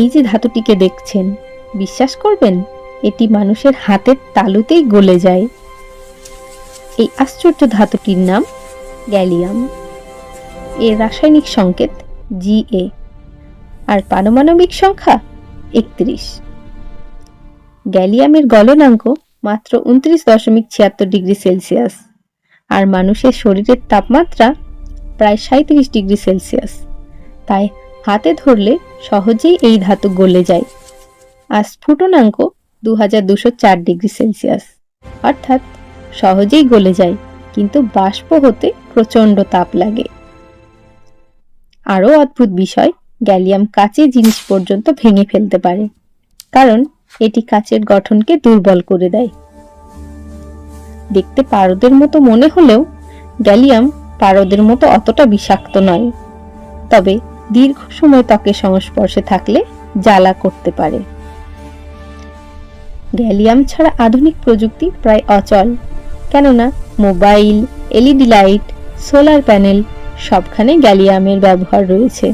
এই যে ধাতুটিকে দেখছেন, বিশ্বাস করবেন, এটি মানুষের হাতের তালুতেই গলে যায়। এই আশ্চর্য ধাতুটির নাম গ্যালিয়াম। এর রাসায়নিক সংকেত জি এ আর পারমাণবিক সংখ্যা একত্রিশ। গ্যালিয়ামের গলনাঙ্ক মাত্র উনত্রিশ দশমিক ছিয়াত্তর ডিগ্রি সেলসিয়াস, আর মানুষের শরীরের তাপমাত্রা প্রায় সাঁত্রিশ ডিগ্রি সেলসিয়াস। তাই হাতে ধরলে সহজেই এই ধাতু গলে যায়। আর স্ফুটনাঙ্ক দু হাজার দুশো চার ডিগ্রি সেলসিয়াস। অর্থাৎ সহজেই গলে যায়, কিন্তু বাষ্প হতে প্রচণ্ড তাপ লাগে। আরও অদ্ভুত বিষয়, গ্যালিয়াম কাঁচের জিনিস পর্যন্ত ভেঙে ফেলতে পারে, কারণ এটি কাচের গঠনকে দুর্বল করে দেয়। দেখতে পারদের মতো মনে হলেও গ্যালিয়াম পারদের মতো অতটা বিষাক্ত নয়। তবে দীর্ঘ সময় ত্বকের সংস্পর্শে থাকলে জ্বালা করতে পারে। গ্যালিয়াম ছাড়া আধুনিক প্রযুক্তি প্রায় অচল, কেননা mobile, LED light, solar panel সবখানে গ্যালিয়ামের ব্যবহার রয়েছে।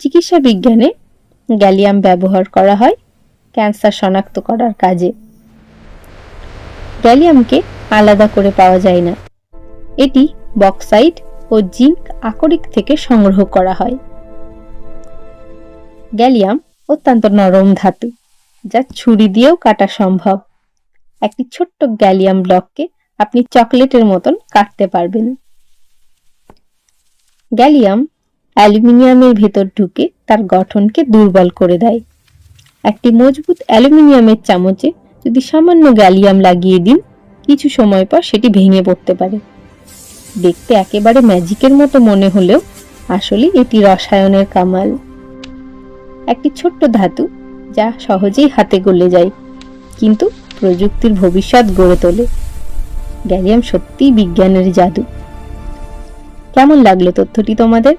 চিকিৎসা বিজ্ঞানে গ্যালিয়াম ব্যবহার করা হয় ক্যান্সার শনাক্ত করার কাজে। গ্যালিয়ামকে আলাদা করে পাওয়া যায় না। এটি বক্সাইট ও জিঙ্ক আকরিক থেকে সংগ্রহ করা হয়। গ্যালিয়াম অত্যন্ত নরম ধাতু, যা ছুরি দিয়েও কাটা সম্ভব। একটি ছোট্ট গ্যালিয়াম ব্লককে আপনি চকলেটের মতন কাটতে পারবেন। গ্যালিয়াম অ্যালুমিনিয়ামের ভেতর ঢুকে তার গঠনকে দুর্বল করে দেয়। একটি মজবুত অ্যালুমিনিয়ামের চামচে যদি সামান্য গ্যালিয়াম লাগিয়ে দিন, কিছু সময় পর সেটি ভেঙে পড়তে পারে। দেখতে একেবারে ম্যাজিকের মতো মনে হলেও আসলে এটি রসায়নের কামাল। একটি ছোট্ট ধাতু যা সহজেই হাতে গলে যায়, কিন্তু প্রযুক্তির ভবিষ্যৎ গড়ে তোলে। গ্যালিয়াম সত্যিই বিজ্ঞানের জাদু। কেমন লাগল তথ্যটি তোমাদের?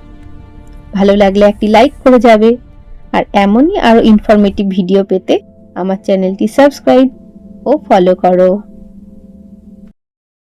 ভালো লাগলে একটি লাইক করে যাবে, আর এমনই আরও ইনফরমেটিভ ভিডিও পেতে আমার চ্যানেলটি সাবস্ক্রাইব ও ফলো করো।